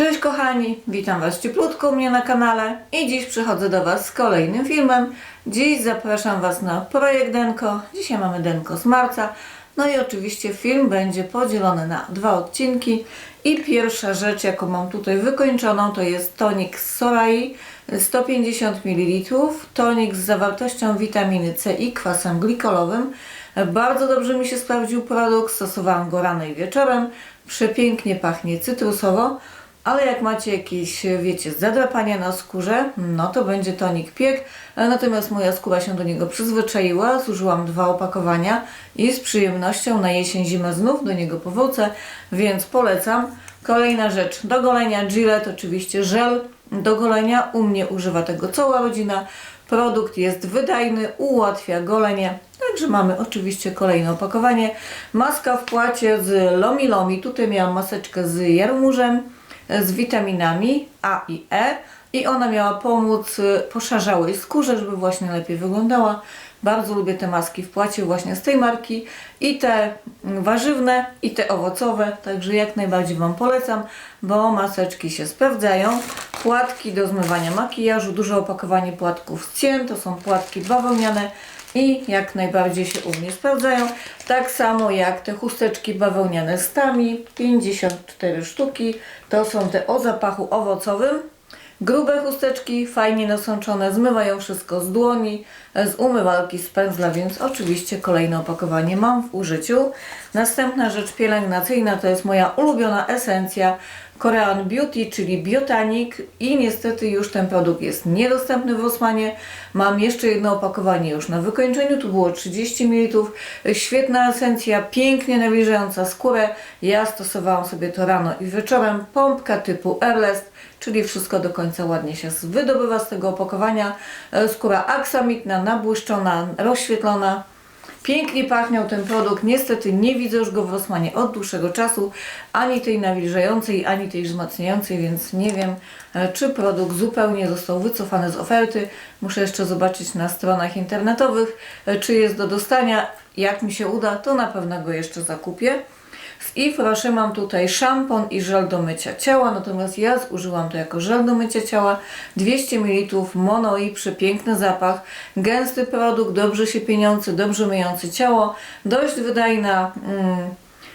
Cześć kochani, witam Was cieplutko u mnie na kanale i dziś przychodzę do Was z kolejnym filmem. Dziś zapraszam Was na projekt Denko. Dzisiaj mamy Denko z marca. No i oczywiście film będzie podzielony na dwa odcinki. I pierwsza rzecz, jaką mam tutaj wykończoną, to jest tonik z Sorai 150 ml. Tonik z zawartością witaminy C i kwasem glikolowym. Bardzo dobrze mi się sprawdził produkt, stosowałam go rano i wieczorem. Przepięknie pachnie cytrusowo. Ale jak macie jakieś, wiecie, zadrapania na skórze, no to będzie tonik piek. Natomiast moja skóra się do niego przyzwyczaiła. Zużyłam dwa opakowania i z przyjemnością na jesień, zimę znów do niego powrócę, więc polecam. Kolejna rzecz, do golenia Gillette, oczywiście żel do golenia. U mnie używa tego cała rodzina. Produkt jest wydajny, ułatwia golenie. Także mamy oczywiście kolejne opakowanie. Maska w płacie z Lomi Lomi. Tutaj miałam maseczkę z jarmużem z witaminami A i E i ona miała pomóc y, poszarzałej skórze, żeby właśnie lepiej wyglądała. Bardzo lubię te maski w płacie właśnie z tej marki i te mm, warzywne i te owocowe, także jak najbardziej Wam polecam, bo maseczki się sprawdzają. Płatki do zmywania makijażu, duże opakowanie płatków z cien, to są płatki bawełniane i jak najbardziej się u mnie sprawdzają. Tak samo jak te chusteczki bawełniane z tami, 54 sztuki. To są te o zapachu owocowym. Grube chusteczki, fajnie nasączone, zmywają wszystko z dłoni, z umywalki, z pędzla, więc oczywiście kolejne opakowanie mam w użyciu. Następna rzecz pielęgnacyjna to jest moja ulubiona esencja Korean Beauty, czyli Biotanik i niestety już ten produkt jest niedostępny w Rosmanie. Mam jeszcze jedno opakowanie już na wykończeniu, tu było 30 ml. Świetna esencja, pięknie nawilżająca skórę. Ja stosowałam sobie to rano i wieczorem. Pompka typu Airless, czyli wszystko do końca ładnie się wydobywa z tego opakowania. E, Skóra aksamitna, nabłyszczona, rozświetlona. Pięknie pachniał ten produkt. Niestety nie widzę już go w Rosmanie od dłuższego czasu. Ani tej nawilżającej, ani tej wzmacniającej, więc nie wiem, e, czy produkt zupełnie został wycofany z oferty. Muszę jeszcze zobaczyć na stronach internetowych, e, czy jest do dostania. Jak mi się uda, to na pewno go jeszcze zakupię. Z Eve Roche mam tutaj szampon i żel do mycia ciała, natomiast ja zużyłam to jako żel do mycia ciała. 200 ml mono i przepiękny zapach, gęsty produkt, dobrze się pieniący, dobrze myjący ciało, dość wydajna mm,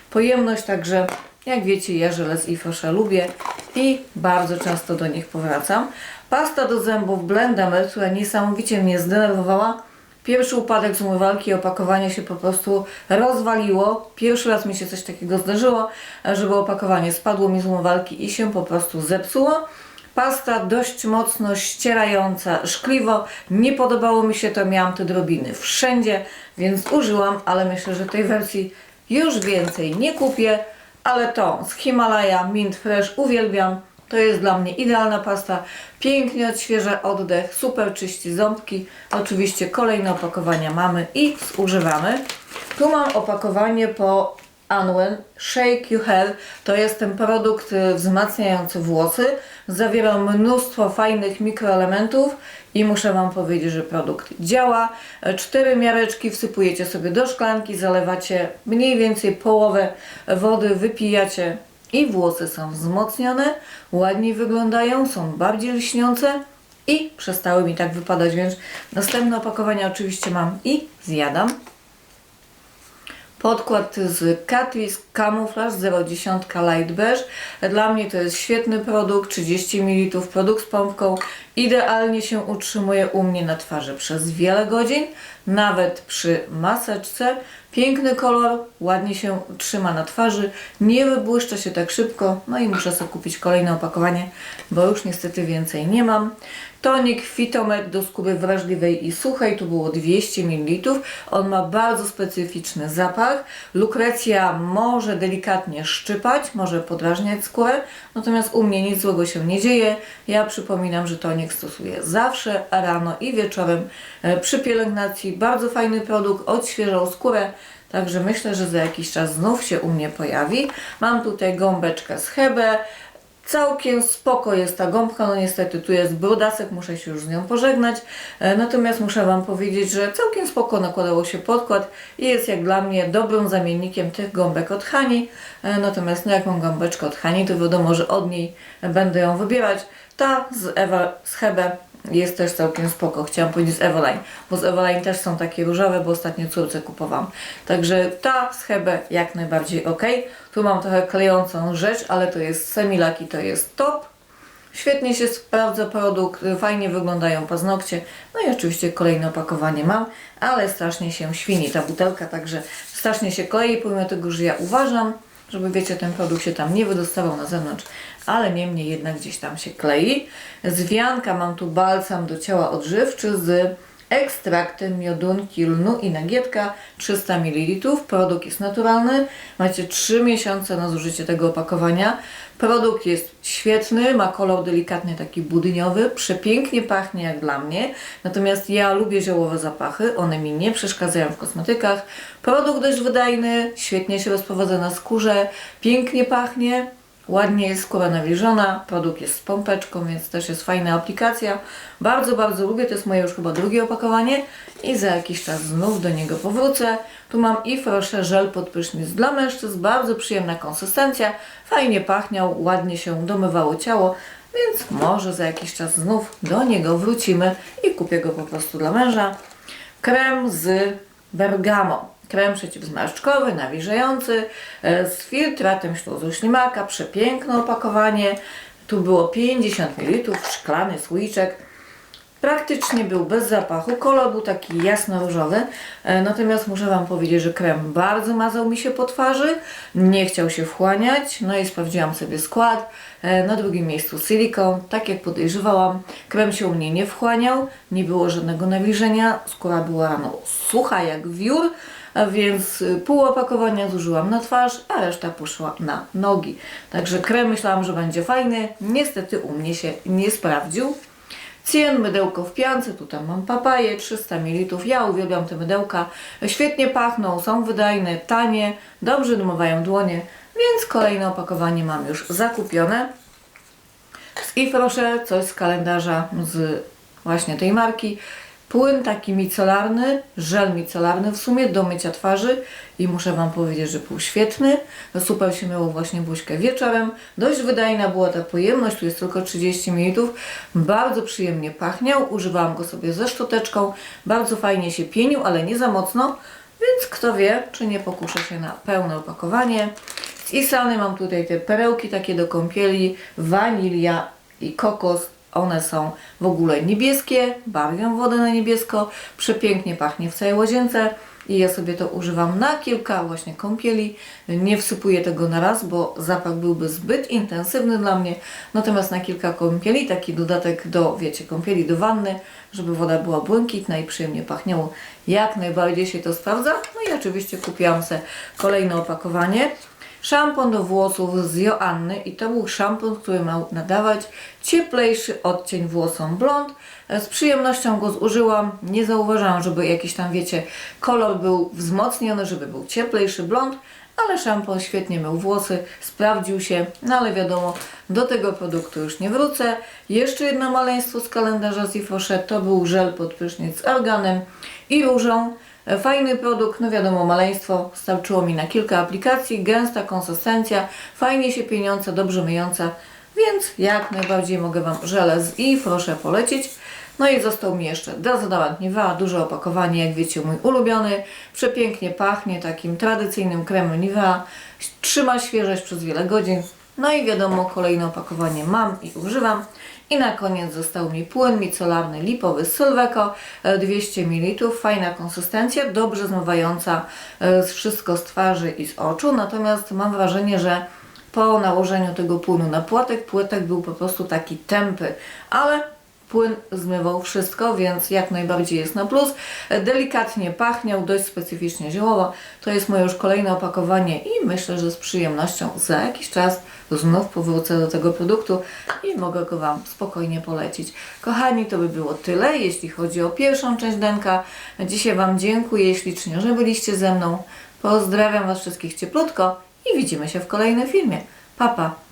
pojemność, także jak wiecie ja żele z Eve Roche lubię i bardzo często do nich powracam. Pasta do zębów Blendamer, która niesamowicie mnie zdenerwowała, Pierwszy upadek z umywalki, opakowanie się po prostu rozwaliło. Pierwszy raz mi się coś takiego zdarzyło, żeby opakowanie spadło mi z umywalki i się po prostu zepsuło. Pasta dość mocno ścierająca szkliwo. Nie podobało mi się to, miałam te drobiny wszędzie, więc użyłam, ale myślę, że tej wersji już więcej nie kupię. Ale tą z Himalaya Mint Fresh uwielbiam. To jest dla mnie idealna pasta. Pięknie odświeża oddech, super czyści ząbki. Oczywiście kolejne opakowania mamy i zużywamy. Tu mam opakowanie po Anwen Shake You Hair. To jest ten produkt y, wzmacniający włosy. Zawiera mnóstwo fajnych mikroelementów i muszę Wam powiedzieć, że produkt działa. E, Cztery miareczki wsypujecie sobie do szklanki, zalewacie mniej więcej połowę wody, wypijacie i włosy są wzmocnione, ładniej wyglądają, są bardziej lśniące i przestały mi tak wypadać, więc następne opakowania oczywiście mam i zjadam. Podkład z Catrice Camouflage 010 Light Beige. Dla mnie to jest świetny produkt, 30 ml, produkt z pompką. Idealnie się utrzymuje u mnie na twarzy przez wiele godzin, nawet przy maseczce. Piękny kolor, ładnie się trzyma na twarzy, nie wybłyszcza się tak szybko. No i muszę sobie kupić kolejne opakowanie, bo już niestety więcej nie mam. Tonik Fitomed do skóry wrażliwej i suchej, tu było 200 ml. On ma bardzo specyficzny zapach. Lukrecja może delikatnie szczypać, może podrażniać skórę, natomiast u mnie nic złego się nie dzieje. Ja przypominam, że tonik stosuję zawsze rano i wieczorem e, przy pielęgnacji. Bardzo fajny produkt, odświeżał skórę. Także myślę, że za jakiś czas znów się u mnie pojawi. Mam tutaj gąbeczkę z Hebe, Całkiem spoko jest ta gąbka, no niestety tu jest brudasek, muszę się już z nią pożegnać. E, Natomiast muszę Wam powiedzieć, że całkiem spoko nakładało się podkład i jest jak dla mnie dobrym zamiennikiem tych gąbek od Hani. E, Natomiast no jak mam gąbeczkę od Hani, to wiadomo, że od niej będę ją wybierać. Ta z Ewa, z Hebe jest też całkiem spoko. Chciałam powiedzieć z Evoline, bo z Evoline też są takie różowe, bo ostatnio córce kupowałam. Także ta z Hebe jak najbardziej ok. Tu mam trochę klejącą rzecz, ale to jest Semilak i to jest top. Świetnie się sprawdza produkt, fajnie wyglądają paznokcie. No i oczywiście kolejne opakowanie mam, ale strasznie się świni ta butelka, także strasznie się klei, pomimo tego, że ja uważam, żeby wiecie, ten produkt się tam nie wydostawał na zewnątrz, ale niemniej jednak gdzieś tam się klei. Z wianka mam tu balsam do ciała odżywczy z ekstraktem miodunki, lnu i nagietka 300 ml. Produkt jest naturalny. Macie 3 miesiące na zużycie tego opakowania. Produkt jest świetny, ma kolor delikatny taki budyniowy, przepięknie pachnie jak dla mnie. Natomiast ja lubię ziołowe zapachy, one mi nie przeszkadzają w kosmetykach. Produkt dość wydajny, świetnie się rozprowadza na skórze, pięknie pachnie. Ładnie jest skóra nawilżona, produkt jest z pompeczką, więc też jest fajna aplikacja. Bardzo, bardzo lubię, to jest moje już chyba drugie opakowanie i za jakiś czas znów do niego powrócę. Tu mam i proszę żel pod prysznic dla mężczyzn, bardzo przyjemna konsystencja, fajnie pachniał, ładnie się domywało ciało, więc może za jakiś czas znów do niego wrócimy i kupię go po prostu dla męża. Krem z bergamo. Krem przeciwzmarszczkowy, nawilżający, e, z filtratem śluzu ślimaka, przepiękne opakowanie. Tu było 50 ml, szklany słoiczek. Praktycznie był bez zapachu, kolor był taki jasno-różowy, e, natomiast muszę Wam powiedzieć, że krem bardzo mazał mi się po twarzy, nie chciał się wchłaniać, no i sprawdziłam sobie skład, E, na drugim miejscu silikon, tak jak podejrzewałam, krem się u mnie nie wchłaniał, nie było żadnego nawilżenia, skóra była rano sucha jak wiór, a więc y, pół opakowania zużyłam na twarz, a reszta poszła na nogi. Także krem myślałam, że będzie fajny, niestety u mnie się nie sprawdził. Cien, mydełko w piance, tutaj mam papaję, 300 ml. Ja uwielbiam te mydełka. Świetnie pachną, są wydajne, tanie, dobrze domywają dłonie, więc kolejne opakowanie mam już zakupione. I proszę coś z kalendarza z właśnie tej marki. Płyn taki micelarny, żel micelarny w sumie do mycia twarzy i muszę Wam powiedzieć, że był świetny. Super się myło właśnie buźkę wieczorem. Dość wydajna była ta pojemność, tu jest tylko 30 ml. Bardzo przyjemnie pachniał, używałam go sobie ze szczoteczką. Bardzo fajnie się pienił, ale nie za mocno, więc kto wie, czy nie pokuszę się na pełne opakowanie. Z Isany mam tutaj te perełki takie do kąpieli, wanilia i kokos. One są w ogóle niebieskie, barwią wodę na niebiesko, przepięknie pachnie w całej łazience i ja sobie to używam na kilka właśnie kąpieli. Nie wsypuję tego na raz, bo zapach byłby zbyt intensywny dla mnie. Natomiast na kilka kąpieli, taki dodatek do, wiecie, kąpieli do wanny, żeby woda była błękitna i przyjemnie pachniało. Jak najbardziej się to sprawdza. No i oczywiście kupiłam sobie kolejne opakowanie. Szampon do włosów z Joanny i to był szampon, który miał nadawać cieplejszy odcień włosom blond. Z przyjemnością go zużyłam. Nie zauważyłam, żeby jakiś tam, wiecie, kolor był wzmocniony, żeby był cieplejszy blond, ale szampon świetnie mył włosy, sprawdził się, no ale wiadomo, do tego produktu już nie wrócę. Jeszcze jedno maleństwo z kalendarza z Ifrosze to był żel pod prysznic z i różą. Fajny produkt, no wiadomo, maleństwo starczyło mi na kilka aplikacji, gęsta konsystencja, fajnie się pieniąca, dobrze myjąca, więc jak najbardziej mogę Wam żele z i proszę polecić. No i został mi jeszcze dezodorant Nivea, duże opakowanie, jak wiecie, mój ulubiony, przepięknie pachnie takim tradycyjnym kremem Nivea, trzyma świeżość przez wiele godzin. No i wiadomo, kolejne opakowanie mam i używam. I na koniec został mi płyn micelarny lipowy z Sylveco, e, 200 ml, fajna konsystencja, dobrze zmywająca e, wszystko z twarzy i z oczu, natomiast mam wrażenie, że po nałożeniu tego płynu na płatek, płytek był po prostu taki tępy, ale Płyn zmywał wszystko, więc jak najbardziej jest na plus. E, Delikatnie pachniał, dość specyficznie ziołowo. To jest moje już kolejne opakowanie i myślę, że z przyjemnością za jakiś czas znów powrócę do tego produktu i mogę go Wam spokojnie polecić. Kochani, to by było tyle, jeśli chodzi o pierwszą część denka. Dzisiaj Wam dziękuję ślicznie, że byliście ze mną. Pozdrawiam Was wszystkich cieplutko i widzimy się w kolejnym filmie. Pa, pa!